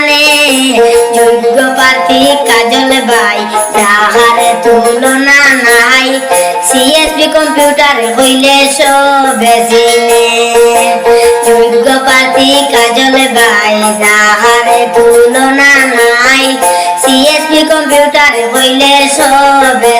কল্যাণে যোগ্য প্রার্থী কাজল বাই যাহার তুলনা নাই। সিএসপি কম্পিউটার হইলে সবে চিনে যোগ্য প্রার্থী কাজল বাই যাহার তুলনা নাই। সিএসপি কম্পিউটার হইলে সবে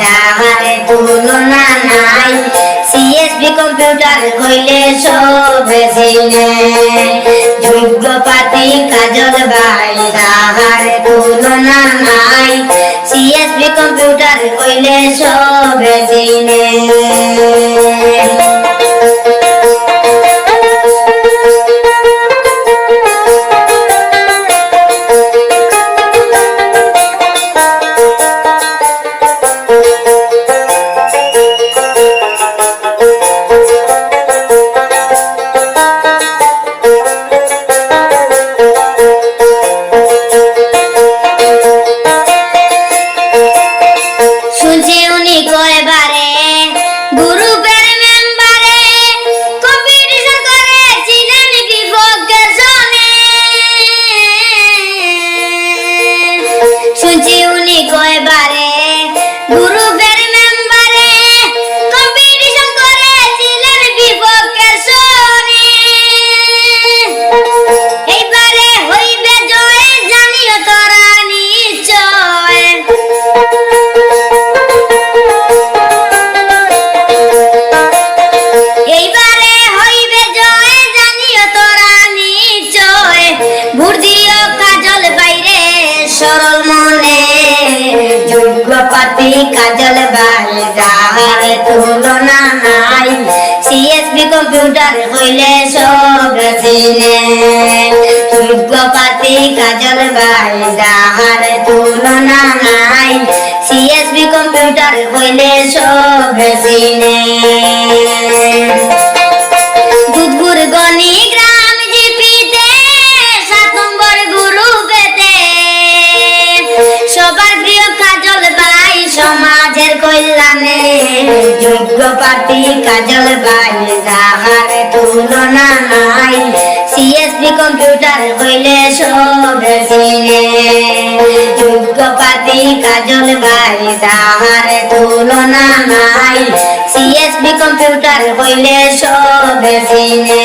ডাহারে তুলনা নাই। সিএসবি কম্পিউটার কইলে সব চিনে যোগ্য পাতি কাজল ভাই ডাহারে তুলনা নাই। সিএসবি কম্পিউটার কইলে সব চিনে কম্পিউটার হইলে সব চিনে। যোগ্য পাতি কাজল বাই, যাহার তুলনা নাই। সিএসপি কম্পিউটার হইলে সব চিনে। দুধপুর গ্রাম জিপিতে, সাত নম্বর গুরু পেতে সবার প্রিয় কাজল বাই, সমাজের কল্যাণে। যোগ্য পার্টি কাজল হইলে সব চিনে যোগ্য পার্টি কাজল ভাই তাহার তুলনা নাই। সিএসবি কম্পিউটার হইলে সব চিনে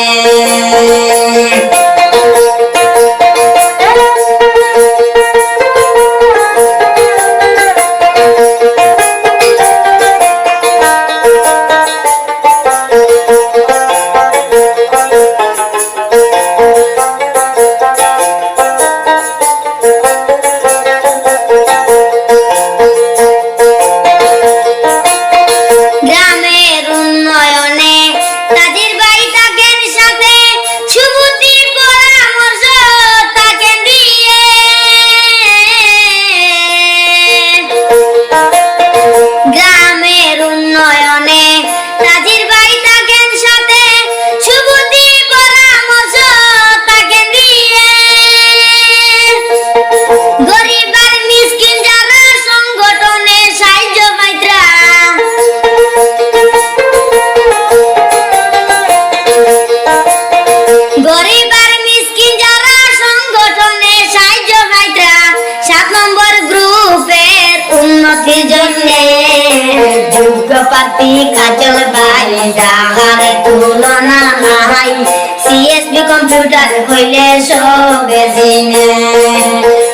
সিএসবি কম্পিউটার হইলে সবে জিনে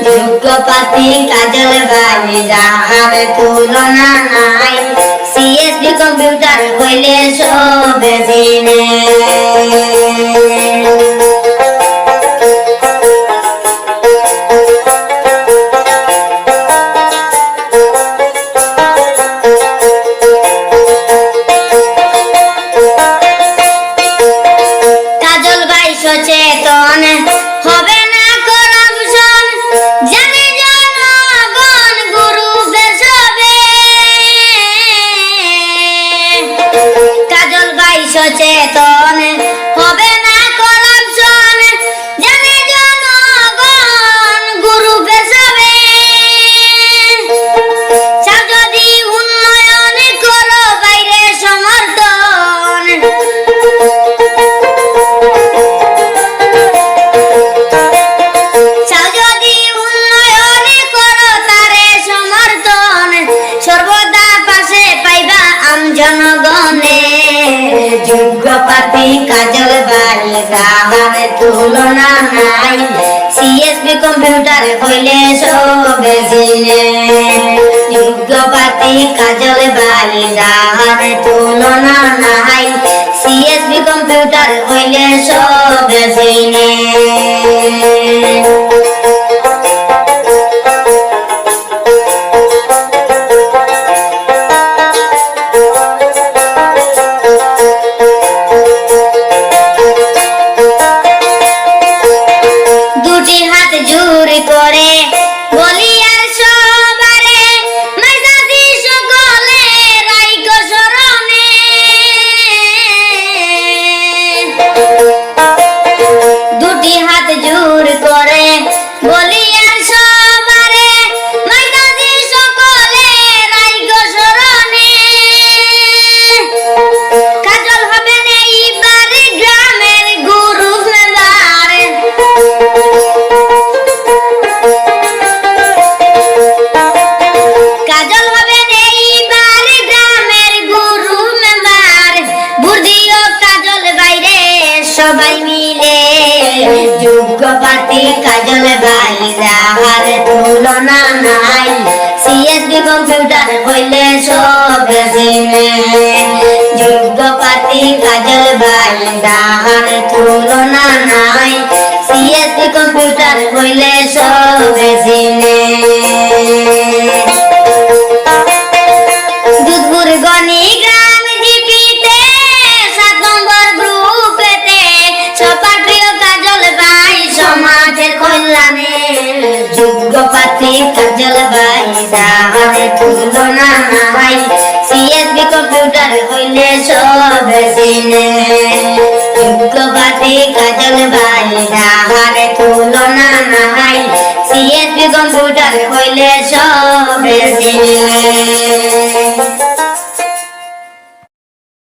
যুগপতি কাজল যাহার তুলনা নাই সিএসবি কম্পিউটার হইলে সবে জিনে Xe উগ্রপাতি কাজল বাই তুলনা নাই। সিএসবি কম্পিউটার হইলে সবে জিনে। উগ্রপাতি কাজল বাই গাহার তুলনা নাই। সিএসবি কম্পিউটার হইলে সবে জিনে। তুলনা নাই সিএসবি কম্পিউটার হইলে সব জিনে যুদ্ধপাতি কাজল বাই তাহার তুলনা নাই সিএসবি কম্পিউটার হইলে সব জিনে Yeah.